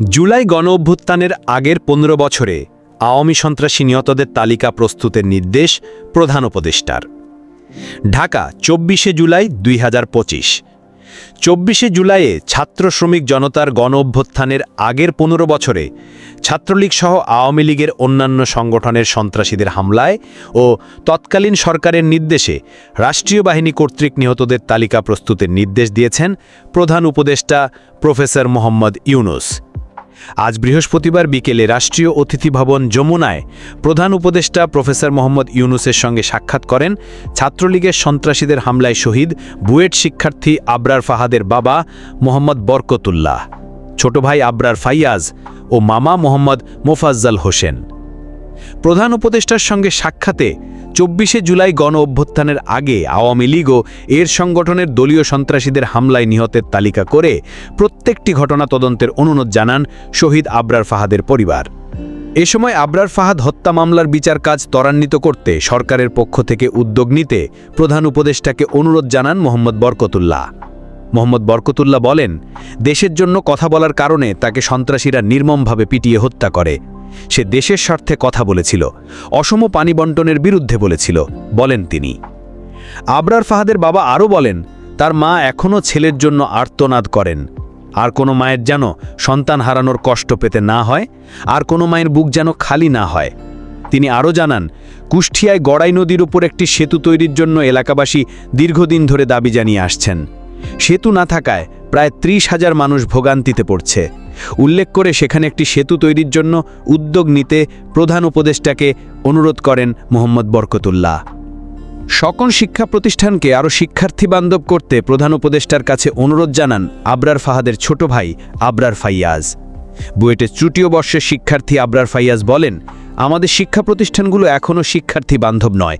জুলাই গণ অভ্যুত্থানের আগের পনেরো বছরে আওয়ামী সন্ত্রাসী নিহতদের তালিকা প্রস্তুতের নির্দেশ প্রধান উপদেষ্টার। ঢাকা, চব্বিশে জুলাই দুই হাজার পঁচিশ। চব্বিশে জুলাইয়ে ছাত্র শ্রমিক জনতার গণ অভ্যুত্থানের আগের পনেরো বছরে ছাত্রলীগ সহ আওয়ামী লীগের অন্যান্য সংগঠনের সন্ত্রাসীদের হামলায় ও তৎকালীন সরকারের নির্দেশে রাষ্ট্রীয় বাহিনী কর্তৃক নিহতদের তালিকা প্রস্তুতের নির্দেশ দিয়েছেন প্রধান উপদেষ্টা প্রফেসর মোহাম্মদ ইউনুস। আজ বৃহস্পতিবার বিকেলে রাষ্ট্রীয় অতিথি ভবন যমুনায় প্রধান উপদেষ্টা প্রফেসর মোহাম্মদ ইউনুসের সঙ্গে সাক্ষাৎ করেন ছাত্রলীগের সন্ত্রাসীদের হামলায় শহীদ বুয়েট শিক্ষার্থী আব্রার ফাহাদের বাবা মোহাম্মদ বরকতুল্লাহ, ছোট ভাই আব্রার ফাইয়াজ ও মামা মোহাম্মদ মোফাজ্জাল হোসেন। প্রধান উপদেষ্টার সঙ্গে সাক্ষাতে চব্বিশে জুলাই গণ অভ্যুত্থানের আগে আওয়ামী লীগও এর সংগঠনের দলীয় সন্ত্রাসীদের হামলায় নিহতের তালিকা করে প্রত্যেকটি ঘটনা তদন্তের অনুরোধ জানান শহীদ আবরার ফাহাদের পরিবার। এ সময় আবরার ফাহাদ হত্যা মামলার বিচার কাজ ত্বরান্বিত করতে সরকারের পক্ষ থেকে উদ্যোগ নিতে প্রধান উপদেষ্টাকে অনুরোধ জানান মোহাম্মদ বরকতুল্লাহ। মোহাম্মদ বরকতুল্লাহ বলেন, দেশের জন্য কথা বলার কারণে তাকে সন্ত্রাসীরা নির্মমভাবে পিটিয়ে হত্যা করে। সে দেশের স্বার্থে কথা বলেছিল, অসম পানি বন্টনের বিরুদ্ধে বলেছিল, বলেন তিনি। আবরার ফাহাদের বাবা আরও বলেন, তার মা এখনও ছেলের জন্য আর্তনাদ করেন। আর কোনো মায়ের যেন সন্তান হারানোর কষ্ট পেতে না হয়, আর কোনো মায়ের বুক যেন খালি না হয়। তিনি আরও জানান কুষ্টিয়ায় গড়াই নদীর উপর একটি সেতু তৈরির জন্য এলাকাবাসী দীর্ঘদিন ধরে দাবি জানিয়ে আসছেন। সেতু না থাকায় প্রায় ত্রিশ হাজার মানুষ ভোগান্তিতে পড়ছে। উল্লেখ করে সেখানে একটি সেতু তৈরির জন্য উদ্যোগ নিতে প্রধান উপদেষ্টাকে অনুরোধ করেন মোহাম্মদ বরকতুল্লাহ। সকল শিক্ষা প্রতিষ্ঠানকে আরও শিক্ষার্থী বান্ধব করতে প্রধান উপদেষ্টার কাছে অনুরোধ জানান আবরার ফাহাদের ছোট ভাই আবরার ফাইয়াজ। বুয়েটের তৃতীয় বর্ষের শিক্ষার্থী আবরার ফাইয়াজ বলেন, আমাদের শিক্ষা প্রতিষ্ঠানগুলো এখনও শিক্ষার্থী বান্ধব নয়।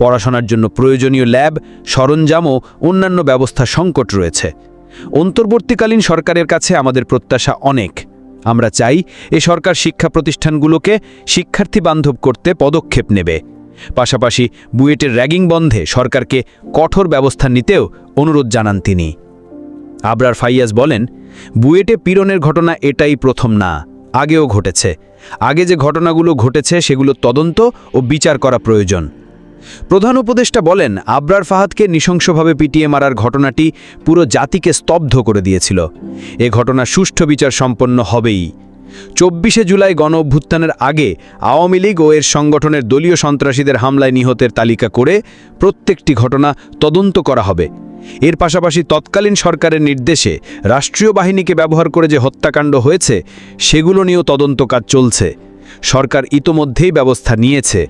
পড়াশোনার জন্য প্রয়োজনীয় ল্যাব, সরঞ্জাম ও অন্যান্য ব্যবস্থা সংকট রয়েছে। অন্তর্বর্তীকালীন সরকারের কাছে আমাদের প্রত্যাশা অনেক। আমরা চাই এ সরকার শিক্ষা প্রতিষ্ঠানগুলোকে শিক্ষার্থী বান্ধব করতে পদক্ষেপ নেবে। পাশাপাশি বুয়েটের র্যাগিং বন্ধে সরকারকে কঠোর ব্যবস্থা নিতেও অনুরোধ জানান তিনি। আবরার ফাইয়াজ বলেন, বুয়েটে পীড়নের ঘটনা এটাই প্রথম না, আগেও ঘটেছে। আগে যে ঘটনাগুলো ঘটেছে সেগুলো তদন্ত ও বিচার করা প্রয়োজন। প্রধান উপদেষ্টা বলেন, আবরার ফাহাদকে নৃশংসভাবে পিটিয়ে মারার ঘটনাটি পুরো জাতিকে স্তব্ধ করে দিয়েছিল। এ ঘটনা সুষ্ঠু বিচার সম্পন্ন হবেই। চব্বিশে জুলাই গণ অভ্যুত্থানের আগে আওয়ামী লীগ ও এর সংগঠনের দলীয় সন্ত্রাসীদের হামলায় নিহতের তালিকা করে প্রত্যেকটি ঘটনা তদন্ত করা হবে। এর পাশাপাশি তৎকালীন সরকারের নির্দেশে রাষ্ট্রীয় বাহিনীকে ব্যবহার করে যে হত্যাকাণ্ড হয়েছে, সেগুলো নিয়েও তদন্ত কাজ চলছে। সরকার ইতোমধ্যেই ব্যবস্থা নিয়েছে।